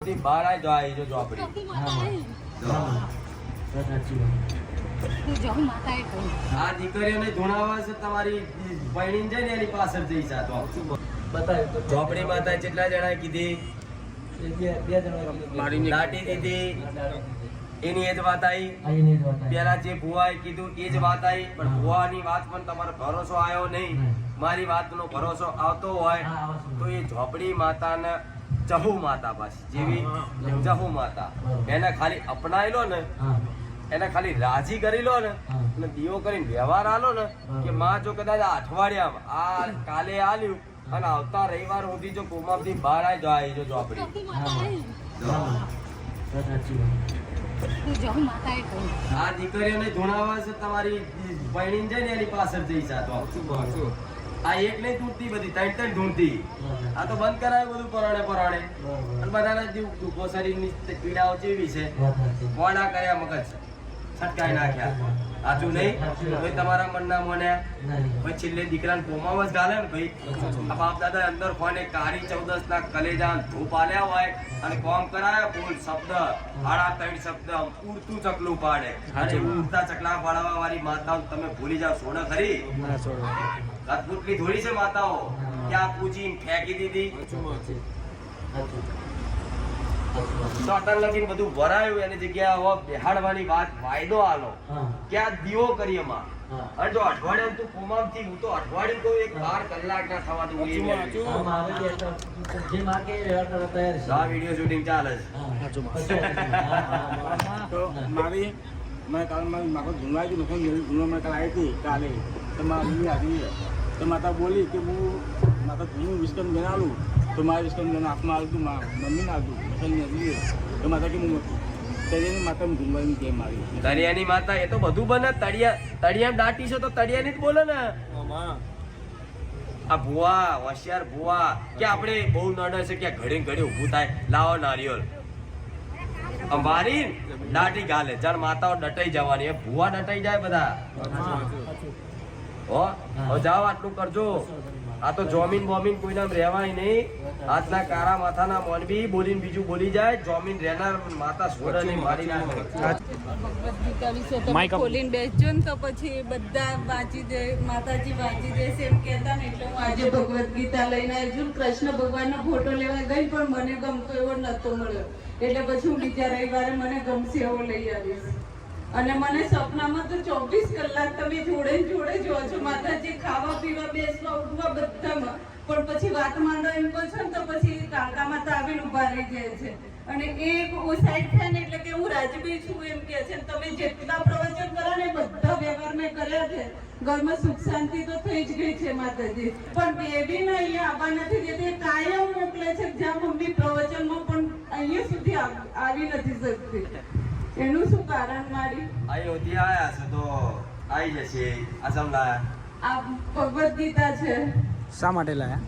થી બહાર આવી જો આવી જો ચોપડી આ દીકરીઓને ધૂણાવા છે તમારી બહેણી છે ને એની પાછળ જઈ છે આ માતા કેટલા જણા કીધી? દાટી દીધી. એની એ જ વાત આવી પેલા જે ભુવાએ કીધું એ જ વાત આવી પણ ભુવાની વાત પણ તમારો ભરોસો આવ્યો નહીં. મારી વાતનો ભરોસો આવતો હોય તો એ ઝોપડી માતાને ચહુ માતા પાછી જેવી ચહુ માતા. એને ખાલી અપનાવી લો ને એને ખાલી રાજી કરી લો ને અને દીવો કરીને વ્યવહાર આલો ને કે માં જો કદાચ આ અઠવાડિયામાં આ કાલે આલ્યું અને આવતા રવિવાર સુધી જો કોમાથી બહાર આવી જો આવી જો આપણે આ દીકરીઓને ધૂણાવા છે તમારી બહેણી છે ને એની પાછળ જઈ જાતો આ તો આ એક નહીં તૂટતી બધી ત્રણ ત્રણ ઢૂંઢતી આ તો બંધ કરાય બધું પરાણે પરાણે. અને બધાના જીવ દુઃખો શરીરની પીડાઓ જેવી છે. મોડા કર્યા મગજ. છટકાઈ નાખ્યા. સાચું. નહીં? ભાઈ તમારા મનના મને ભાઈ છેલ્લે દીકરાને કોમામાં જ ગાલે ને ભાઈ આ બાપ દાદા અંદર કોને કાળી ચૌદસ ના કલેજા ધૂપ આલ્યા હોય અને કોમ કરાયા બોલ શબ્દ આડા ત્રણ શબ્દ પૂરતું ચકલું પાડે. અને ઉડતા ચકલા પાડવા વાળી માતાઓ તમે ભૂલી જાઓ સોડા ખરી? કટપુટલી ધોળી છે માતાઓ? ત્યાં પૂજી ફેંકી દીધી? ચોતર લગીને બધું ભરાયું એની જગ્યાએ હવે બેહાડવાની વાત વાયદો આલો. ક્યાં દીવો કરી એમાં અને જો અઠવાડિયામાં તું કોમામથી હું તો અઠવાડિયું કહું એક બાર કલાક ના થવા દઉં એ મેળવી. આ વીડિયો શૂટિંગ ચાલે છે. તો મારી મેં કાલે મારી માકો ધૂનવા ગયું નખો ધૂનવા મેં કાલે આવી હતી કાલે. તો મારી આવી તો માતા બોલી કે હું માતા હું વિસ્કન બનાવું તો મારે વિસ્કન હાથમાં આવતું મા મમ્મીને આવતું વિસ્કન આવી તો માતા કે હું તળિયાની માતા ઘૂમવાની કેમ આવી? તળિયાની માતા એ તો બધું બને તળિયા તળિયા દાટી છે તો તળિયાની જ બોલે ને. આ ભુવા હોશિયાર ભુવા કે આપણે બહુ નડે છે કે ઘડી ઘડી ઊભું થાય. લાવો નારિયેળ. અમારી દાટી ગાલે. જાણ માતાઓ ડટાઈ જવાની ભુવા ડટાઈ જાય બધા. હો જાઓ આટલું કરજો. આ તો જોમીન બોમીન કોઈના રહેવાય નહીં. હાથના કારા માથાના મોનબી બોલીને બીજું બોલી જાય. જોમીન રહેનાર માતા છોડે મારી નાખે. ભગવદ્ ગીતા ખોલીને બેસજો ને તો પછી બધા વાંચી દે માતાજી વાંચી દેશે એમ કહેતા ને એટલે હું આજે ભગવદ્ ગીતા લઈને આવી છું કૃષ્ણ ભગવાનનો ફોટો લેવા ગઈ પણ મને ગમતો એવો નતો મળ્યો. એટલે પછી હું બીજા રવિવારે મને ગમશે એવો લઈ આવીશ. અને મને સપનામાં તો ચોવીસ કલાક તમે જોડે જોડે જો છો. માતાજી, ખાવા પીવા, બેસવા, ઉઠવા બધામાં. પણ પછી વાત માંડો એમ કહો ને તો પછી કાકા માતા આવીને ઊભા રહી જાય છે. અને એ સાઈડ થયા ને એટલે કે હું રાજવી છું એમ કે છે. તમે જેટલા પ્રવચન કરો ને બધા વ્યવહાર મેં કર્યા છે. ઘરમાં સુખ શાંતિ તો થઈ જ ગઈ છે માતાજી. પણ બેબીને અહીંયા આવવા નથી દેતી કાયમ મોકલે છે જ્યાં મમ્મી પ્રવચનમાં પણ અહીંયા સુધી આવી નથી શકતી. એનું શું કારણ મારી? અયોધ્યા આયા છે તો આવી જશે. લાયા આ. ભગવદ ગીતા છે. શા માટે લાયા?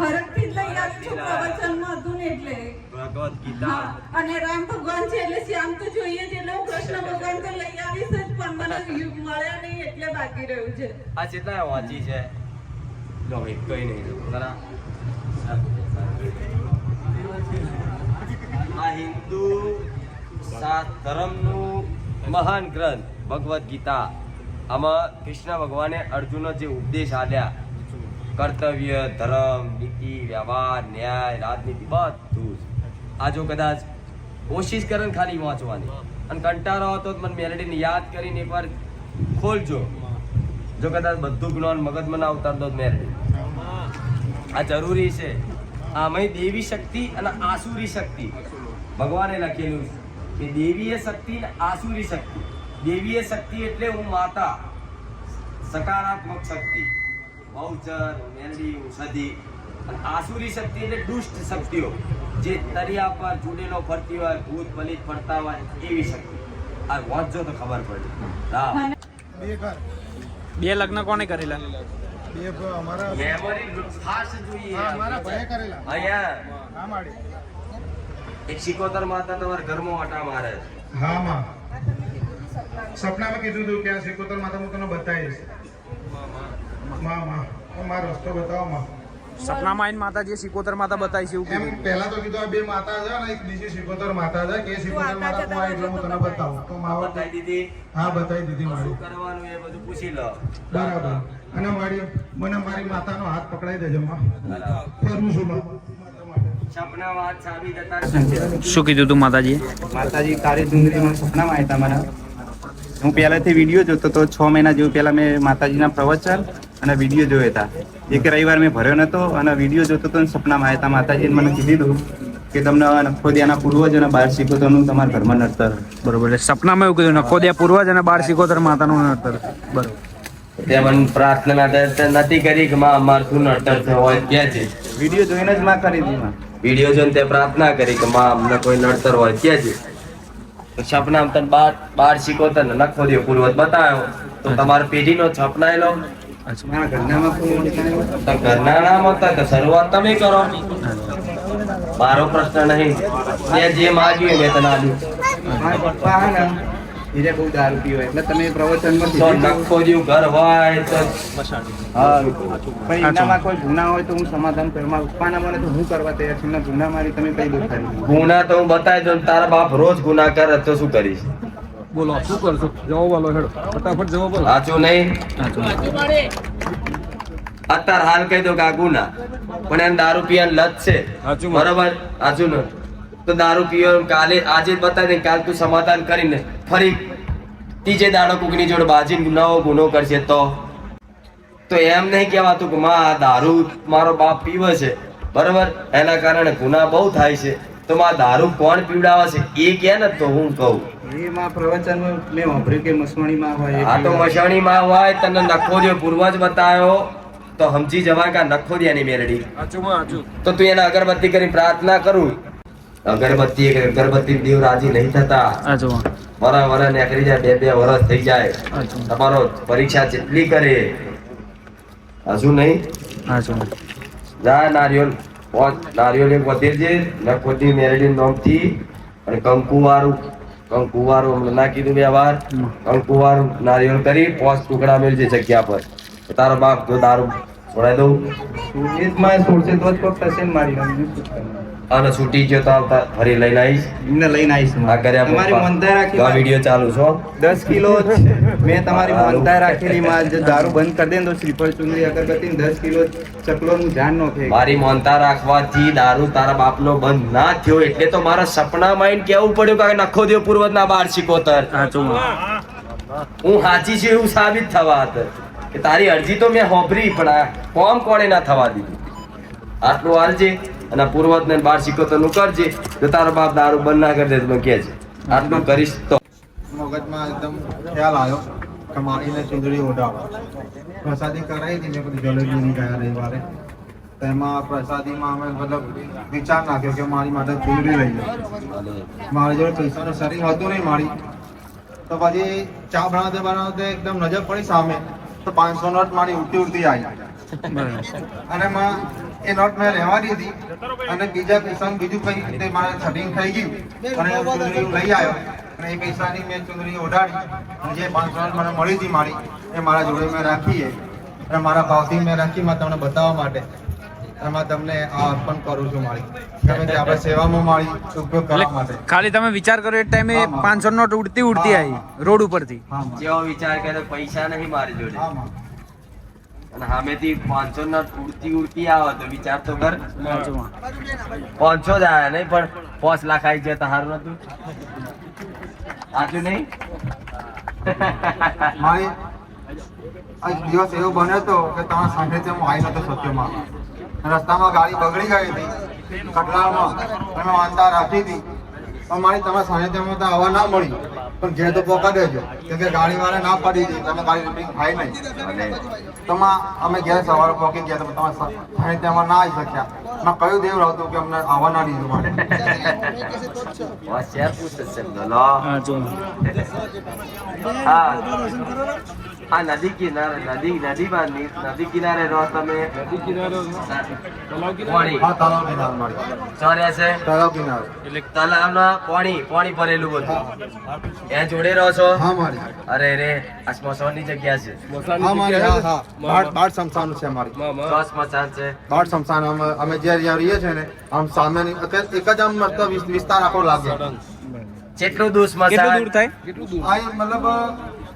હરકથી જ લઈ આવી છું. પ્રવચનમાં હતું ને એટલે. ભગવદ ગીતા. અને રામ ભગવાન છે એટલે શ્યામ તો જોઈએ જ. એટલે હું કૃષ્ણ ભગવાન તો લઈ આવીશ જ પણ મને યુગ મળ્યા નહીં એટલે બાકી રહ્યું છે. આ કેટલા વાંચી છે. લો એક કઈ નહીં. જરા આ હિન્દુ સાત ધર્મનું મહાન ગ્રંથ, ભગવદ્ ગીતા. આમાં કૃષ્ણ ભગવાને અર્જુનનો જે ઉપદેશ આપ્યા, કર્તવ્ય, ધર્મ, નીતિ, વ્યવહાર, ન્યાય, રાજનીતિ, બધું આ જો કદાચ કોશિશ કરે ને ખાલી વાંચવાની અને કંટાળો હતો મને મેલેડીને યાદ કરીને એકવાર ખોલજો. જો કદાચ બધું જ્ઞાન મગજમાં ના ઉતારતો જ મેલેડી. આ જરૂરી છે. આમાં દેવી શક્તિ અને આસુરી શક્તિ. ભગવાને લખેલું છે. કે દેવીય શક્તિ ને આસુરી શક્તિ. દેવીય શક્તિ એટલે હું માતા. સકારાત્મક શક્તિ. બહુચર મેલડી ઔષધિ અને આસુરી શક્તિ એટલે દુષ્ટ શક્તિઓ. જે તરિયા પર ચૂડેલો ફરતી હોય ભૂત પલિત ફરતા હોય એવી શક્તિ. આ વાંચજો તો ખબર પડે. બે લગ્ન કોને કરેલા? બે અમારા મેમરી ખાસ જોઈએ. અમારા ભાઈએ કરેલા. અહીંયા એક સિકોતર માતા તમારા ઘરમાં આટા મારે છે. હા માં. સપનામાં કીધું હતું કે આ સિકોતર માતા હું તને બતાવીશ. માં માં. મારો રસ્તો બતાવો માં. સપનામાં આવીને માતાજીએ સિકોતર માતા બતાવી છે એવું એમ પહેલા તો કીધું આ બે માતા છે અને એક બીજી સિકોતર માતા છે કે સિકોતર માતા કોણ એટલે હું તને બતાવું. તો બતાવી દીધી. હા બતાવી દીધી મારી. કરવાનું એ બધું પૂછી લો. બરાબર. અને મારી મને મારી માતાનો હાથ પકડાઈ દેજો માં. ફરું છું માં. શું કીધું તું માતાજીએ? માતાજી કાળી ડુંગરીમાં સપનામાં આવ્યા હતા મારા. હું પહેલાથી વીડિયો જોતો તો છ મહિના જેવું પહેલાં મેં માતાજીના પ્રવચન અને વીડિયો જોયા હતા. એક રવિવાર મેં ભર્યો નહોતો અને વીડિયો જોતો તો સપનામાં આવ્યા હતા માતાજીએ મને કીધું કે તમને નખોદિયાના પૂર્વજ અને બાર શીખોતરનું તમારા ઘરમાં નડતર. બરોબર એટલે સપનામાં એવું કીધું નખોદિયા પૂર્વજ અને બાર શીખોતર માતાનું નડતર. બરોબર. તે મને પ્રાર્થના નથી કરી કે માં અમાર શું નડતર થયો હોય ક્યાં છે વીડિયો જોઈને જ માં કરી હતી માં. વીડિયો જોઈને તે પ્રાર્થના કરી કે માં અમને કોઈ નડતર હોય છે સપના તને બાર બાર શીખોતર ને નખો દે પૂર્વજ બતાવ્યો તો તમારા પેઢીનો તો ઘરના નામ હતા તો શરૂઆત તમે કરો. મારો પ્રશ્ન નહીં. જે માગ્યું મેં તને આપ્યું. મારા પપ્પા હે ને એને બહુ દારૂ પીવે એટલે તમે પ્રવચનમાં નખો જેવું ઘર હોય તો પણ એનામાં કોઈ ગુના હોય તો હું સમાધાન કરું. મારા મને તો હું કરવા તૈયાર છું? ગુના મારી તમે કઈ દેખાડી ગુના તો હું બતાવી દઉં તારા બાપ રોજ ગુના કરે તો શું કરીશ? બોલો શું કરશો? જવાબ બોલો હેડો. ફટાફટ જવાબ બોલો. સાચું નહીં? અત્યારે હાલ કહી દો કે આ ગુના. પણ એને દારૂ પીવાની લત છે. બરોબર? સાચું ને? તો દારૂ પીવાનું કાલે આજે જ બતાવી દે કાલ તું સમાધાન કરીને ફરી ત્રીજે દાડો કોકની જોડે બાજી નવો ગુનો કરશે તો. તો એમ નહીં કહેવાતું કે માં દારૂ મારો બાપ પીવે છે. બરોબર? એના કારણે ગુના બહુ થાય છે. તો માં દારૂ કોણ પીવડાવે છે? એ કે ને તો હું કહું. એમાં પ્રવચનમાં મેં વાપર્યું કે મસવાણીમાં હોય એ આ તો પીવા. મશાણીમાં હોય તને નખો જે પૂર્વજ બતાવ્યો તો સમજી જવાય કે નખો ની મેરડી તો તું એને અગરબત્તી કરી પ્રાર્થના કરું. અગરબત્તી અગરબત્તી દેવ રાજી નહીં થતા. વરા વરા નીકળી જાય બે બે વરસ થઈ જાય. તમારો પરીક્ષા જેટલી કરે હજુ નહીં? જા. નારિયોલ નારિયોલ નારિયેલ એક વધે છે નખોતી મેરેડી નોમથી અને કંકુવારું કંકુવારું હમણાં ના કીધું બે વાર. કંકુવારું કરી પાંચ ટુકડા મેળજે જગ્યા પર. તો તારો બાપ જો દારૂ છોડાઈ દઉં. એ જ માં છોડશે તો જ કોક થશે મારી? અને છૂટી ગયો તો આવતા ફરી લઈને આવીશ. એમને લઈને આવીશ કર્યા તમારી મનતા રાખી આ વીડિયો ચાલુ છો દસ કિલો મેં તમારી મનતા રાખેલી માં જે દારૂ બંધ કરી દે તો શ્રીફળ ચુંદડી અગરબત્તી ને દસ કિલો ચકલો નું જાન નો ફેંક. મારી મનતા રાખવાથી દારૂ તારા બાપનો બંધ ના થયો એટલે તો મારા સપના માઇન્ડ કેવું પડ્યું કે નખો દેવ પૂર્વજના બાર શીખોતર. સાચું હું સાચી છું એવું સાબિત થવા હતા કે તારી અરજી તો મેં હોભરી પણ આ કોમ કોણે ના થવા દીધું? આટલું હાલજે. અને પૂર્વજ ને બાર શીખોતરનું કરજે તો તારો બાપ દારૂ બંધ ના કરી દે તમે કહેજે આટલું કરીશ તો. મગજમાં એકદમ ખ્યાલ આવ્યો કે માટીને ચૂંદડી ઓઢાવા. પ્રસાદી કરાવી હતી મેં બધી જલેબીની ગયા રવિવારે તેમાં એમાં પ્રસાદીમાં અમે મતલબ વિચાર નાખ્યો કે મારી માટે ચૂંદડી લઈ લો. મારી જોડે પૈસાનું શરીર હતું નહીં મારી. તો પછી ચા બનાવતે બનાવતે એકદમ નજર પડી સામે. તો પાંચસો નોટ મારી ઉડતી ઉડતી આવી અને માં એ નોટ મેં રહેવાની દીધી અને બીજા પૈસાનું બીજું કઈ તે મારે સેટિંગ થઈ ગયું. અને ચુંદડી લઈ આવ્યો. અને એ પૈસાની મેં ચુંદડી ઓઢાડી અને જે પાંચસો મને મળી હતી મારી એ મારા જોડે મેં રાખી છે અને મારા ભાવથી મેં રાખી માં તમને બતાવવા માટે. એમાં તમને આ અર્પણ કરું છું મારી. ગમે તે આપણે સેવામાં મારી ઉપયોગ કરવા માટે. ખાલી તમે વિચાર કરો એ ટાઈમે પાંચસો નોટ ઉડતી ઉડતી આવી રોડ ઉપરથી. જેવો વિચાર કરે પૈસા નહીં મારી જોડે. અને સામેથી પાંચસો ના ઉડતી ઉડતી આવે તો વિચાર તો કર. પાંચસો જ આવ્યા નહીં પણ પાંચ લાખ આવી જાય તો સારું નતું. સાચું નહીં? મારી એક દિવસ એવો બન્યો હતો કે તમારા સાંજે હું આવી નતો સત્યમાં રસ્તામાં ગાડી બગડી ગઈ હતી કટલામાં તમે વાંધા રાખી હતી. મારી તમારા સાનિધ્યમાં તો આવવા ના મળી પણ ઘેર તો પોકા દેજો. કેમ કે ગાડી વાળા ના પાડી દે તમે ગાડી રિપેરિંગ થાય નહીં. તમા અમે ઘેર સવારે પહોંચી ગયા તો તમારા સાનિધ્યમાં ના આવી શક્યા. મેં કયું દેવ હતું કે અમને આવવા ના દીધું માટે? હા આ નદી કિનારે નદી નદીમાં નદી કિનારે રહો તમે. હા તળાવ કિનારે. ચો રહેશે તળાવ કિનારે. તલાવના પાણી પાણી ભરેલું બધું. ત્યાં જોડે રહો છો? હા મારી. અરે રે આ સ્મશાનની જગ્યા છે. હા મારી હા હા. બાર બાર સમસાન છે મારી સ્મશાન છે. બાર સમસાન અમે અમે જ્યાં રહીએ છે ને આમ સામેની અત્યારે એક જ આમ મતલબ વિસ્તાર આખો લાગે. કેટલું દૂર કેટલું દૂર થાય? આ મતલબ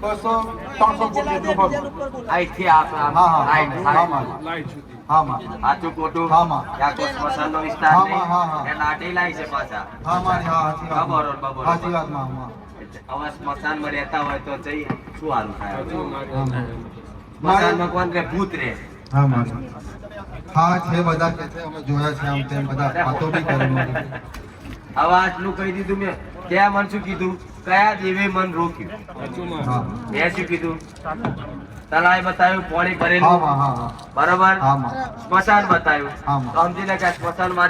બસો ત્રણસો ફૂટ જેટલું. અહીંથી હા હા સ્મશાનનો વિસ્તાર છે. પાછા. હા હવે સ્મશાનમાં રહેતા હોય તો જઈ શું હાલ થાય. સ્મશાનમાં કોણ રે ભૂત રે? હા હા. છે બધા કે છે અમે જોયા છે આમ તેમ બધા. વાતો બી કરે હવે આટલું કહી દીધું મેં. ત્યાં મન શું કીધું? કયા દેવે મન રોક્યું? મેં શું કીધું? તલાય બતાવ્યું પોણી ભરેલું. બરોબર? સ્મશાન બતાવ્યું. સમજી લે કે સ્મશાન મારી